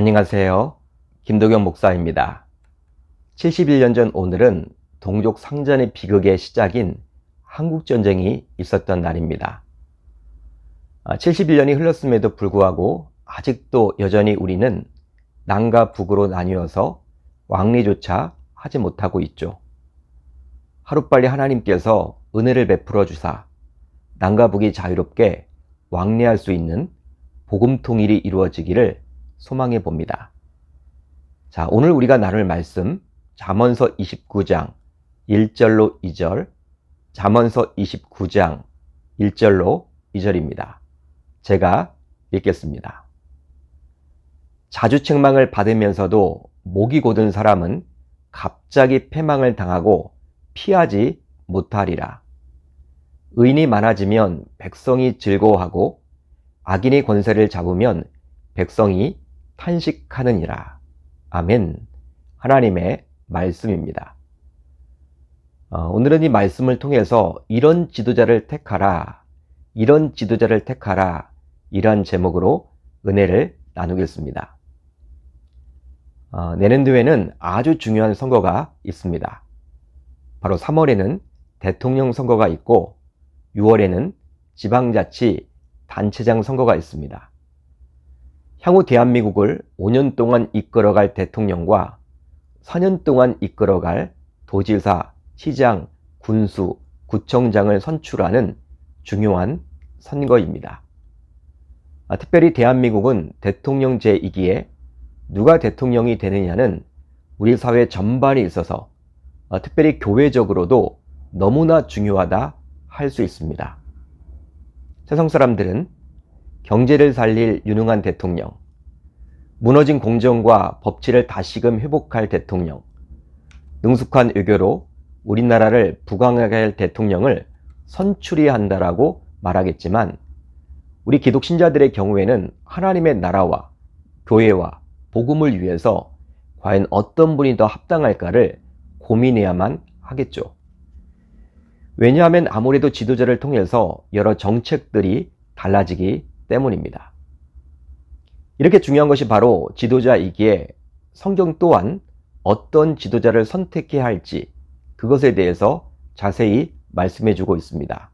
안녕하세요. 김도경 목사입니다. 71년 전 오늘은 동족 상전의 비극의 시작인 한국전쟁이 있었던 날입니다. 71년이 흘렀음에도 불구하고 아직도 여전히 우리는 남과 북으로 나뉘어서 왕래조차 하지 못하고 있죠. 하루빨리 하나님께서 은혜를 베풀어 주사 남과 북이 자유롭게 왕래할 수 있는 복음 통일이 이루어지기를 소망해 봅니다. 자, 오늘 우리가 나눌 말씀 잠언서 29장 1절로 2절, 잠언서 29장 1절로 2절입니다. 제가 읽겠습니다. 자주 책망을 받으면서도 목이 고든 사람은 갑자기 패망을 당하고 피하지 못하리라. 의인이 많아지면 백성이 즐거워하고 악인의 권세를 잡으면 백성이 탄식하느니라. 아멘. 하나님의 말씀입니다. 어, 오늘은 이 말씀을 통해서 이런 지도자를 택하라, 이런 지도자를 택하라, 이런 제목으로 은혜를 나누겠습니다. 어, 내년도에는 아주 중요한 선거가 있습니다. 바로 3월에는 대통령 선거가 있고 6월에는 지방자치 단체장 선거가 있습니다. 향후 대한민국을 5년 동안 이끌어갈 대통령과 4년 동안 이끌어갈 도지사, 시장, 군수, 구청장을 선출하는 중요한 선거입니다. 아, 특별히 대한민국은 대통령 제이기에 누가 대통령이 되느냐는 우리 사회 전반에 있어서 아, 특별히 교회적으로도 너무나 중요하다 할 수 있습니다. 세상 사람들은 경제를 살릴 유능한 대통령, 무너진 공정과 법치를 다시금 회복할 대통령, 능숙한 외교로 우리나라를 부강하게 할 대통령을 선출해야 한다라고 말하겠지만 우리 기독 신자들의 경우에는 하나님의 나라와 교회와 복음을 위해서 과연 어떤 분이 더 합당할까를 고민해야만 하겠죠. 왜냐하면 아무래도 지도자를 통해서 여러 정책들이 달라지기 때문입니다. 이렇게 중요한 것이 바로 지도자이기에 성경 또한 어떤 지도자를 선택해야 할지 그것에 대해서 자세히 말씀해 주고 있습니다.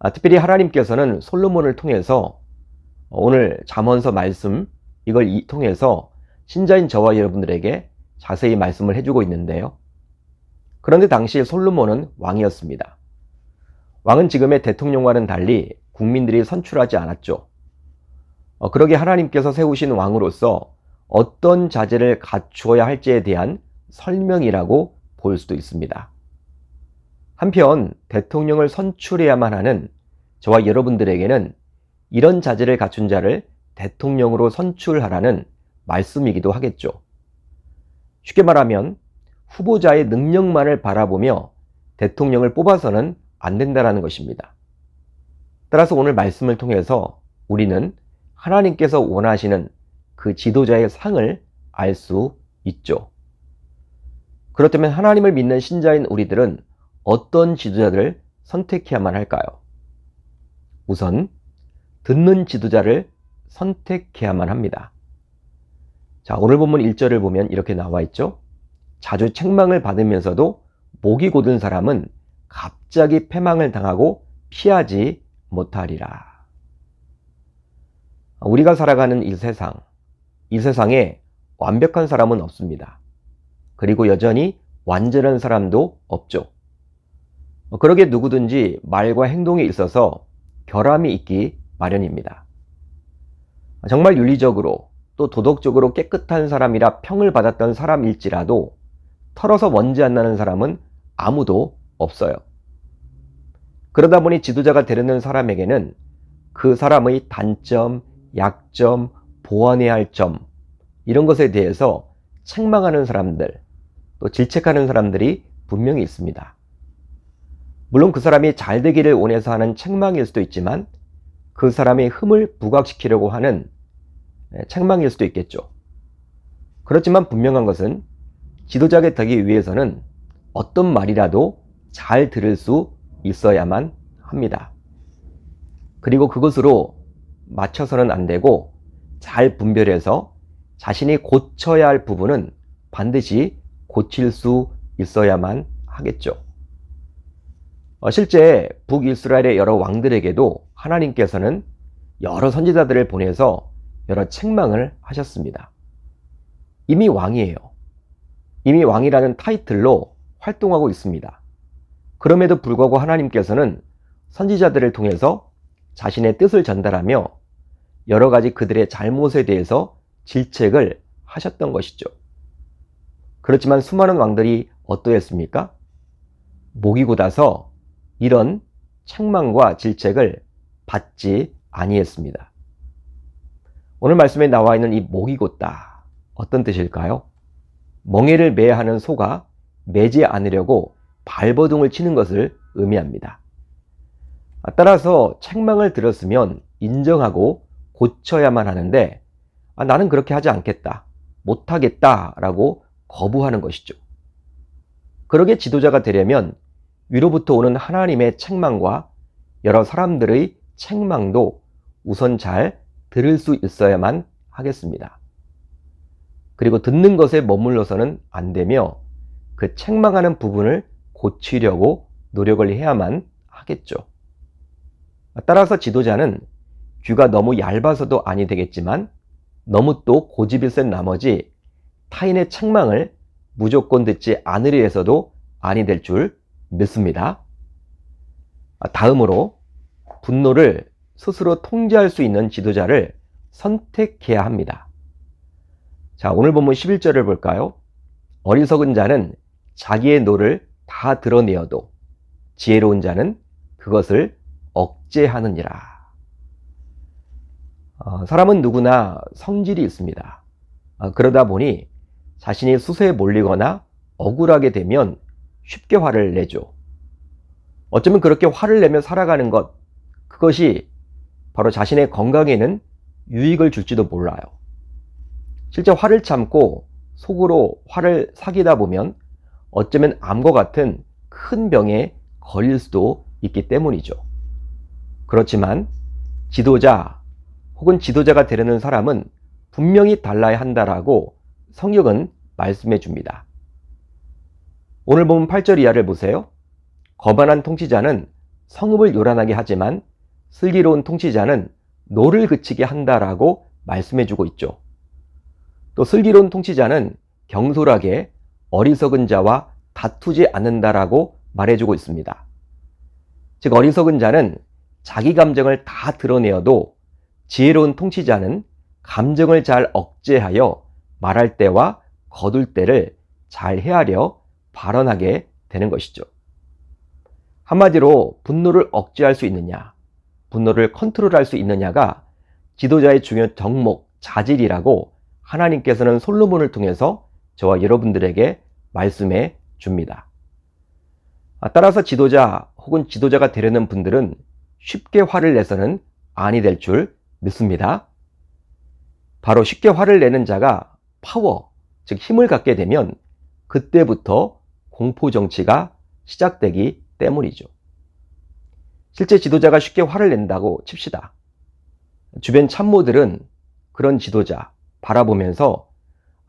아, 특별히 하나님께서는 솔로몬을 통해서 오늘 잠언서 말씀 이걸 통해서 신자인 저와 여러분들에게 자세히 말씀을 해주고 있는데요. 그런데 당시 솔로몬은 왕이었습니다. 왕은 지금의 대통령과는 달리 국민들이 선출하지 않았죠. 어, 그러게 하나님께서 세우신 왕으로서 어떤 자질을 갖추어야 할지에 대한 설명이라고 볼 수도 있습니다. 한편 대통령을 선출해야만 하는 저와 여러분들에게는 이런 자질을 갖춘 자를 대통령으로 선출하라는 말씀이기도 하겠죠. 쉽게 말하면 후보자의 능력만을 바라보며 대통령을 뽑아서는 안 된다라는 것입니다. 따라서 오늘 말씀을 통해서 우리는 하나님께서 원하시는 그 지도자의 상을 알 수 있죠. 그렇다면 하나님을 믿는 신자인 우리들은 어떤 지도자를 선택해야만 할까요? 우선 듣는 지도자를 선택해야만 합니다. 자, 오늘 본문 1절을 보면 이렇게 나와 있죠. 자주 책망을 받으면서도 목이 고든 사람은 갑자기 패망을 당하고 피하지 못하리라. 우리가 살아가는 이 세상, 이 세상에 완벽한 사람은 없습니다. 그리고 여전히 완전한 사람도 없죠. 그러게 누구든지 말과 행동에 있어서 결함이 있기 마련입니다. 정말 윤리적으로 또 도덕적으로 깨끗한 사람이라 평을 받았던 사람일지라도 털어서 먼지 안 나는 사람은 아무도 없어요. 그러다 보니 지도자가 되려는 사람에게는 그 사람의 단점, 약점, 보완해야 할 점, 이런 것에 대해서 책망하는 사람들, 또 질책하는 사람들이 분명히 있습니다. 물론 그 사람이 잘 되기를 원해서 하는 책망일 수도 있지만 그 사람의 흠을 부각시키려고 하는 네, 책망일 수도 있겠죠. 그렇지만 분명한 것은 지도자가 되기 위해서는 어떤 말이라도 잘 들을 수 있어야만 합니다. 그리고 그것으로 맞춰서는 안 되고 잘 분별해서 자신이 고쳐야 할 부분은 반드시 고칠 수 있어야만 하겠죠. 어, 실제 북이스라엘의 여러 왕들에게도 하나님께서는 여러 선지자들을 보내서 여러 책망을 하셨습니다. 이미 왕이에요. 이미 왕이라는 타이틀로 활동하고 있습니다. 그럼에도 불구하고 하나님께서는 선지자들을 통해서 자신의 뜻을 전달하며 여러 가지 그들의 잘못에 대해서 질책을 하셨던 것이죠. 그렇지만 수많은 왕들이 어떠했습니까? 목이 곧아서 이런 책망과 질책을 받지 아니했습니다. 오늘 말씀에 나와 있는 이 목이 곧다 어떤 뜻일까요? 멍에를 매야 하는 소가 매지 않으려고 발버둥을 치는 것을 의미합니다. 따라서 책망을 들었으면 인정하고 고쳐야만 하는데 아, 나는 그렇게 하지 않겠다, 못하겠다 라고 거부하는 것이죠. 그러게 지도자가 되려면 위로부터 오는 하나님의 책망과 여러 사람들의 책망도 우선 잘 들을 수 있어야만 하겠습니다. 그리고 듣는 것에 머물러서는 안 되며 그 책망하는 부분을 고치려고 노력을 해야만 하겠죠. 따라서 지도자는 귀가 너무 얇아서도 아니 되겠지만 너무 또 고집이 센 나머지 타인의 책망을 무조건 듣지 않으려 해서도 아니 될 줄 믿습니다. 다음으로 분노를 스스로 통제할 수 있는 지도자를 선택해야 합니다. 자, 오늘 본문 11절을 볼까요? 어리석은 자는 자기의 노를 다 드러내어도 지혜로운 자는 그것을 억제하느니라. 어, 사람은 누구나 성질이 있습니다. 어, 그러다 보니 자신이 수세에 몰리거나 억울하게 되면 쉽게 화를 내죠. 어쩌면 그렇게 화를 내며 살아가는 것, 그것이 바로 자신의 건강에는 유익을 줄지도 몰라요. 실제 화를 참고 속으로 화를 사귀다 보면 어쩌면 암과 같은 큰 병에 걸릴 수도 있기 때문이죠. 그렇지만 지도자 혹은 지도자가 되려는 사람은 분명히 달라야 한다라고 성경은 말씀해 줍니다. 오늘 보면 8절 이하를 보세요. 거만한 통치자는 성읍을 요란하게 하지만 슬기로운 통치자는 노를 그치게 한다라고 말씀해 주고 있죠. 또 슬기로운 통치자는 경솔하게 어리석은 자와 다투지 않는다라고 말해주고 있습니다. 즉 어리석은 자는 자기 감정을 다 드러내어도 지혜로운 통치자는 감정을 잘 억제하여 말할 때와 거둘 때를 잘 헤아려 발언하게 되는 것이죠. 한마디로 분노를 억제할 수 있느냐, 분노를 컨트롤할 수 있느냐가 지도자의 중요 덕목, 자질이라고 하나님께서는 솔로몬을 통해서 저와 여러분들에게 말씀해 줍니다. 아, 따라서 지도자 혹은 지도자가 되려는 분들은 쉽게 화를 내서는 아니 될 줄 믿습니다. 바로 쉽게 화를 내는 자가 파워, 즉 힘을 갖게 되면 그때부터 공포 정치가 시작되기 때문이죠. 실제 지도자가 쉽게 화를 낸다고 칩시다. 주변 참모들은 그런 지도자 바라보면서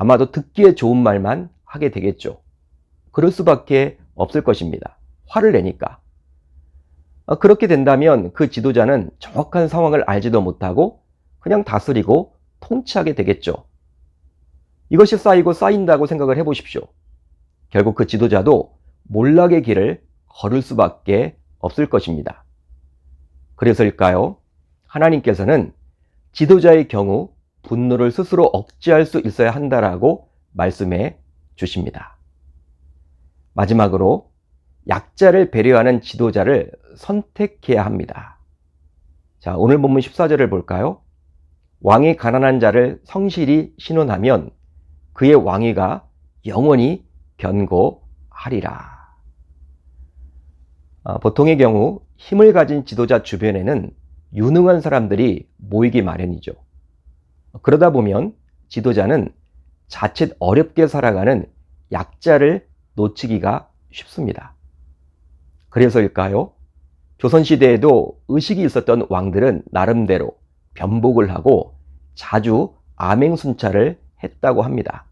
아마도 듣기에 좋은 말만 하게 되겠죠. 그럴 수밖에 없을 것입니다. 화를 내니까. 아, 그렇게 된다면 그 지도자는 정확한 상황을 알지도 못하고 그냥 다스리고 통치하게 되겠죠. 이것이 쌓이고 쌓인다고 생각을 해보십시오. 결국 그 지도자도 몰락의 길을 걸을 수밖에 없을 것입니다. 그래서일까요? 하나님께서는 지도자의 경우 분노를 스스로 억제할 수 있어야 한다라고 말씀해 주십니다. 마지막으로 약자를 배려하는 지도자를 선택해야 합니다. 자, 오늘 본문 14절을 볼까요? 왕이 가난한 자를 성실히 신원하면 그의 왕위가 영원히 견고하리라. 아, 보통의 경우 힘을 가진 지도자 주변에는 유능한 사람들이 모이기 마련이죠. 그러다 보면 지도자는 자칫 어렵게 살아가는 약자를 놓치기가 쉽습니다. 그래서일까요? 조선시대에도 의식이 있었던 왕들은 나름대로 변복을 하고 자주 암행순찰을 했다고 합니다.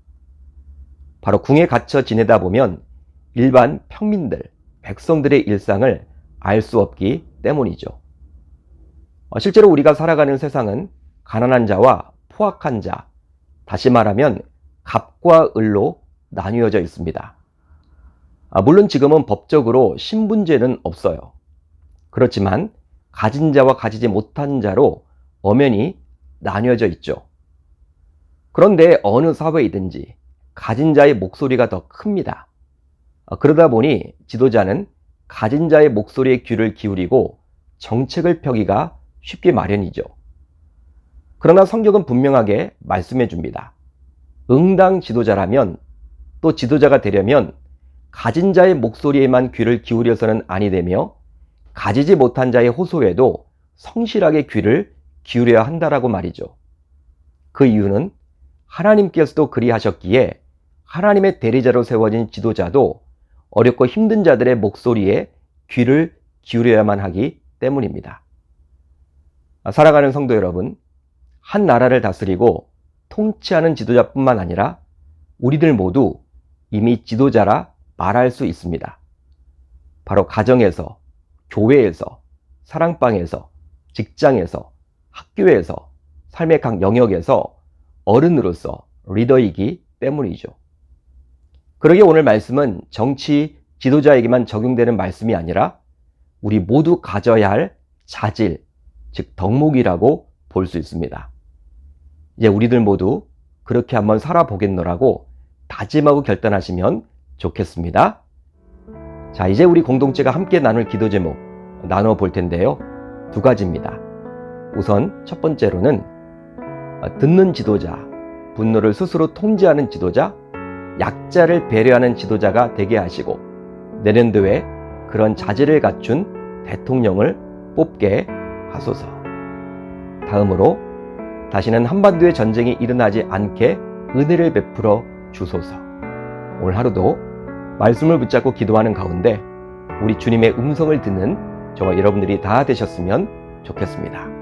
바로 궁에 갇혀 지내다 보면 일반 평민들, 백성들의 일상을 알 수 없기 때문이죠. 어, 실제로 우리가 살아가는 세상은 가난한 자와 포악한 자, 다시 말하면 갑과 을로 나뉘어져 있습니다. 아, 물론 지금은 법적으로 신분제는 없어요. 그렇지만 가진 자와 가지지 못한 자로 엄연히 나뉘어져 있죠. 그런데 어느 사회이든지 가진 자의 목소리가 더 큽니다. 아, 그러다 보니 지도자는 가진 자의 목소리에 귀를 기울이고 정책을 펴기가 쉽게 마련이죠. 그러나 성경은 분명하게 말씀해 줍니다. 응당 지도자라면 또 지도자가 되려면 가진 자의 목소리에만 귀를 기울여서는 아니 되며 가지지 못한 자의 호소에도 성실하게 귀를 기울여야 한다라고 말이죠. 그 이유는 하나님께서도 그리하셨기에 하나님의 대리자로 세워진 지도자도 어렵고 힘든 자들의 목소리에 귀를 기울여야만 하기 때문입니다. 살아가는 성도 여러분, 한 나라를 다스리고 통치하는 지도자뿐만 아니라 우리들 모두 이미 지도자라 말할 수 있습니다. 바로 가정에서, 교회에서, 사랑방에서, 직장에서, 학교에서, 삶의 각 영역에서 어른으로서 리더이기 때문이죠. 그러게 오늘 말씀은 정치 지도자에게만 적용되는 말씀이 아니라 우리 모두 가져야 할 자질, 즉 덕목이라고 볼 수 있습니다. 이제 우리들 모두 그렇게 한번 살아보겠노라고 다짐하고 결단하시면 좋겠습니다. 자, 이제 우리 공동체가 함께 나눌 기도 제목 나눠 볼 텐데요. 두 가지입니다. 우선 첫 번째로는 듣는 지도자, 분노를 스스로 통제하는 지도자, 약자를 배려하는 지도자가 되게 하시고 내년도에 그런 자질을 갖춘 대통령을 뽑게 하소서. 다음으로 다시는 한반도의 전쟁이 일어나지 않게 은혜를 베풀어 주소서. 오늘 하루도 말씀을 붙잡고 기도하는 가운데 우리 주님의 음성을 듣는 저와 여러분들이 다 되셨으면 좋겠습니다.